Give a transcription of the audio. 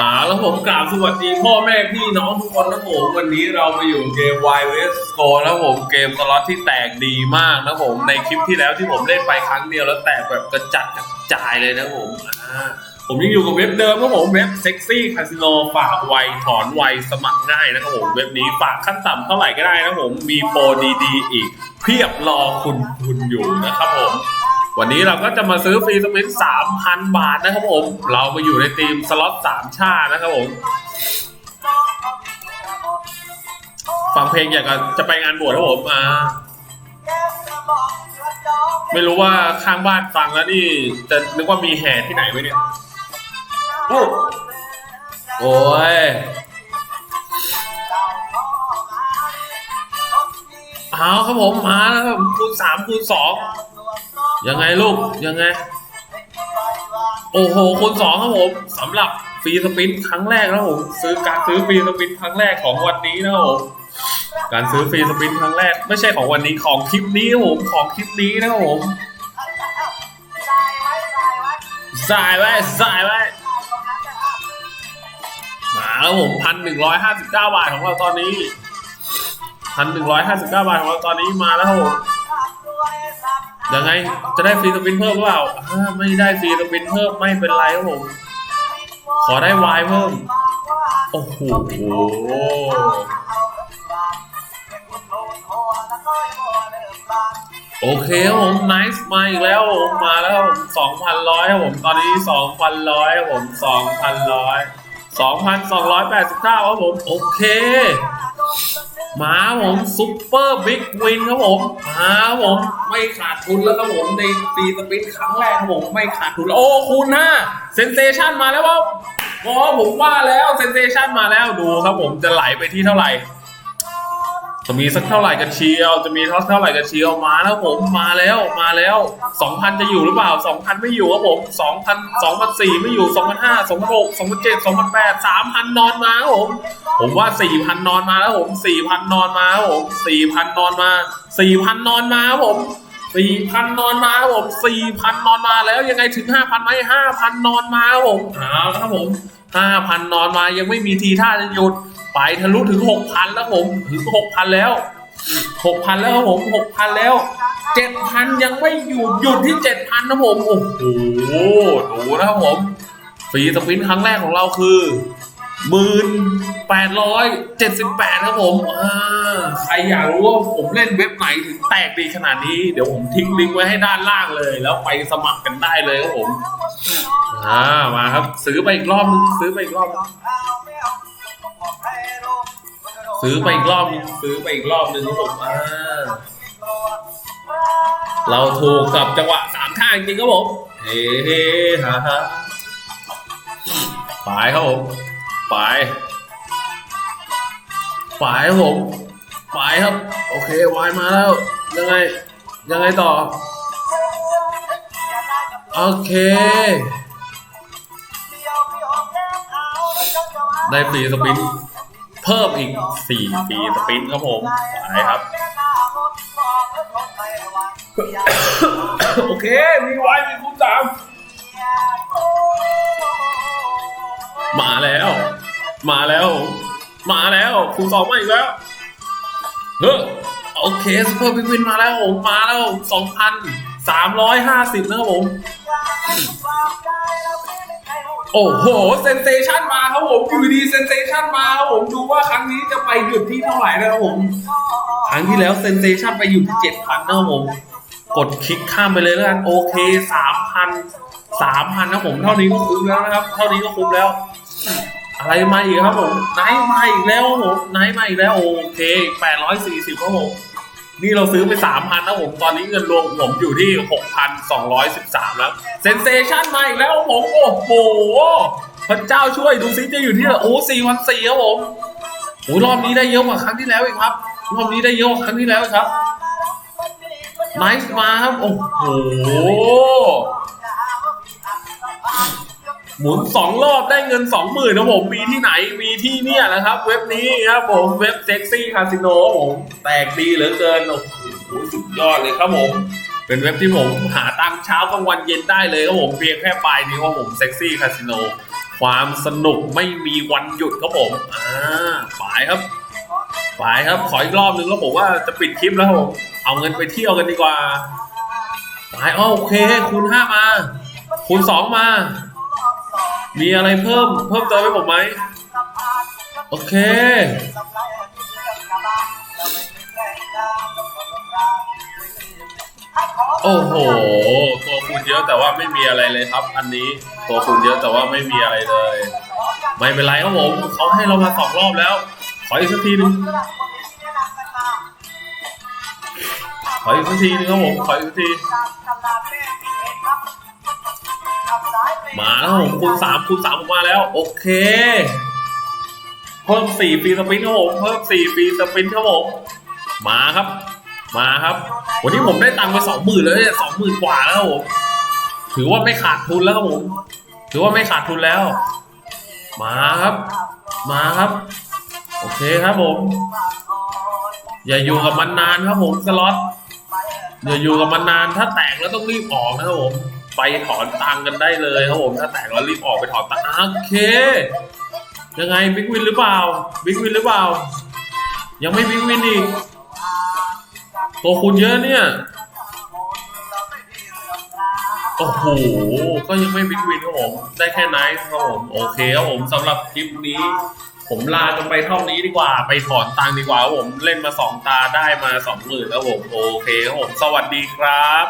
อ่าแล้วผมกราบสวัสดีพ่อแม่พี่น้องทุกคนนะผมวันนี้เรามาอยู่เกม y v s c o แล้วผมเกมสล็อตที่แตกดีมากนะผมในคลิปที่แล้วที่ผมเล่นไปครั้งเดียวแล้วแตกแบบกระจัดกระจายเลยนะผมอ่าผมยังอยู่กับเว็บเดิมนะผมเว็บเซ็กซี่คาสิโนฝากไวถอนไวสมัครง่ายนะครับผมเว็บนี้ฝากขั้นต่ำเท่าไหร่ก็ได้นะผมมีโปรดีๆอีก เพียบรอคุณคุณอยู่นะครับผม วันนี้เราก็จะมาซื้อฟรีสปินสามพันบาทนะครับผม เรามาอยู่ในทีมสล็อตสามชาตินะครับผม ฟังเพลงอยากจะไปงานบวชครับผมอ่าไม่รู้ว่าข้างบ้านฟังแล้วนี่จะนึกว่ามีแห่ที่ไหนไหมเนี่ย โอ้โอ้ยเอาครับผมมาแล้วครับคูณสามคูณสอง ยังไงลูก ยังไง โอ้โหคูณสองครับผมสำหรับฟรีสปินครั้งแรกนะผมซื้อการซื้อฟรีสปินครั้งแรกของวันนี้นะครับผมการซื้อฟรีสปินครั้งแรก ไม่ใช่ของวันนี้ของคลิปนี้ครับผมของคลิปนี้นะครับผมสายไว้สายไว้มาแล้วผมพันหนึ่งร้อยห้าสิบเก้าบาทของเราตอนนี้พันหนึ่งร้อยห้าสิบเก้าบาทของเราตอนนี้มาแล้วผม ยังไงจะได้ฟรีสปินเพิ่มหรือเปล่าอ่าไม่ได้ฟรีสปินเพิ่มไม่เป็นไรครับผม ขอได้วายเพิ่ม โอ้โหโอเคครับผมไนซ์มาอีกแล้วผมมาแล้วสองพันร้อยครับผมตอนนี้สองพันร้อยครับผมสองพันร้อยสองพันสองร้อยแปดสิบเก้าครับผม โอเค มาผมซุปเปอร์บิ๊กวินครับผมมาผมไม่ขาดทุนแล้วครับผมในปีสปินครั้งแรกครับผมไม่ขาดทุนแล้วโอ้คุณฮะเซนเซชันมาแล้วครับอ๋อผมว่าแล้วเซนเซชันมาแล้วดูครับผมจะไหลไปที่เท่าไหร่ จะมีสักเท่าไหร่กันเชียว จะมีเท่าเท่าไหร่กันเชียวมาแล้วผมมาแล้วมาแล้วสองพันจะอยู่หรือเปล่าสองพันไม่อยู่ครับผมสองพันสองพันสี่ไม่อยู่สองพันห้าสองพันหกสองพันเจ็ดสองพันแปดสามพันนอนมาครับผมผมว่าสี่พันนอนมาแล้วผมสี่พันนอนมาครับผมสี่พันนอนมาสี่พันนอนมาครับผมสี่พันนอนมาครับผมสี่พันนอนมาแล้วยังไงถึงห้าพันไหมห้าพันนอนมาครับผมเอาละครับผมห้าพันนอนมายังไม่มีทีท่าจะหยุด ไปทะลุถึงหกพันแล้วผมถึงหกพันแล้วหกพันแล้วครับผมหกพันแล้วเจ็ดพันยังไม่หยุดหยุดที่เจ็ดพันนะผมโอ้โหดูนะครับผมฟรีสปินครั้งแรกของเราคือหมื่นแปดร้อยเจ็ดสิบแปดครับผมใครอยากรู้ว่าผมเล่นเว็บไหนถึงแตกดีขนาดนี้ เดี๋ยวผมทิ้งลิงก์ไว้ให้ด้านล่างเลย แล้วไปสมัครกันได้เลยครับผม อ่ามาครับ ซื้อไปอีกรอบนึงซื้อไปอีกรอบ ซื้อไปอีกรอบนึงซื้อไปอีกรอบนึงครับผมอ่าเราถูกกับจังหวะสามข้างจริงครับผมเฮ้เฮ้ฮ่าฮ่าไปครับผมไปไปครับผมไปครับ โอเควายมาแล้ว ยังไง ยังไงต่อ โอเค ได้ฟรีสปิน เพิ่มอีกสี่ปีสปินครับผมไปครับ โอเคมีไว้มีคุ้มสามมาแล้ว มาแล้ว มาแล้วคูณสองมาอีกแล้วเฮ้อโอเคซูเปอร์บิ๊กวินมาแล้วผมมาแล้วสองพันสามร้อยห้าสิบนะครับผม โอ้โห เซนเซชันมาครับ ผมอยู่ดีเซนเซชันมาครับผมดูว่าครั้งนี้จะไปหยุดที่เท่าไหร่นะครับผมครั้งที่แล้วเซนเซชันไปอยู่ที่เจ็ดพันนะครับผม กดคลิกข้ามไปเลยแล้วกันโอเคสามพันสามพันนะผมเท่านี้ก็คุ้มแล้วนะครับ เท่านี้ก็คุ้มแล้ว อะไรมาอีกครับผมไนท์มาอีกแล้วผมไนท์มาอีกแล้วโอเคแปดร้อยสี่สิบครับผมนี่เราซื้อไปสามพันนะผม ตอนนี้เงินรวมผมอยู่ที่หกพันสองร้อยสิบสามแล้ว เซนเซชันมาอีกแล้วผม โอ้โห พระเจ้าช่วยดูซิจะอยู่ที่โอ้สี่พันสี่ครับผมโอ้รอบนี้ได้เยอะกว่าครั้งที่แล้วอีกครับรอบนี้ได้เยอะกว่าครั้งที่แล้วครับไนซ์มาครับโอ้โหหมุนสองรอบได้เงินสองหมื่นนะผมมีที่ไหนมีที่เนี่ยแหละครับ เว็บนี้ครับผมเว็บเซ็กซี่คาสิโนผมแตกดีเหลือเกินโอ้โหสุดยอดเลยครับผมเป็นเว็บที่ผมหาตังค์เช้ากลางวันเย็นได้เลยครับผมเพียงแค่ปลายนิ้ว่าผมเซ็กซี่คาสิโน ความสนุกไม่มีวันหยุดครับผม อ่าฝายครับฝายครับ ขออีกรอบนึงแล้วผมว่าจะปิดคลิปแล้วครับผม เอาเงินไปเที่ยวกันดีกว่าฝายอ้อโอเค คูณห้ามา คูณสองมา มีอะไรเพิ่ม เพิ่มเติมให้ผมไหม โอเค โอ้โห ตัวคูณเยอะแต่ว่าไม่มีอะไรเลยครับ อันนี้ตัวคูณเยอะแต่ว่าไม่มีอะไรเลย ไม่เป็นไรครับผมเขาให้เรามาสองรอบแล้ว ขออีกสักทีหนึงขออีกสักทีหนึงครับผมขออีกสักที มาแล้วผมคูณสามคูณสามผมมาแล้ว โอเค เพิ่มสี่ฟรีสปินครับผมเพิ่มสี่ฟรีสปินครับผมมาครับ มาครับ วันนี้ผมได้ตังค์ไปสองหมื่นเลยสองหมื่นกว่าแล้วผมถือว่าไม่ขาดทุนแล้วครับผม ถือว่าไม่ขาดทุนแล้ว มาครับ มาครับ โอเคครับผม อย่าอยู่กับมันนานครับผมสล็อตอย่าอยู่กับมันนานถ้าแตกแล้วต้องรีบออกนะครับผม ไปถอนตังค์กันได้เลยครับผม ถ้าแตกแล้วรีบออกไปถอนตังค์โอเค ยังไงบิ๊กวินหรือเปล่าบิ๊กวินหรือเปล่า ยังไม่บิ๊กวินอีก ตัวคุณเยอะเนี่ย โอ้โห ก็ยังไม่บิ๊กวินครับผม ได้แค่ไนท์ครับผม โอเคครับผมสำหรับคลิปนี้ ผมลากันไปเท่านี้ดีกว่า ไปถอนตังค์ดีกว่าครับผม เล่นมาสองตาได้มาสองหมื่นแล้วผม โอเคครับผม สวัสดีครับ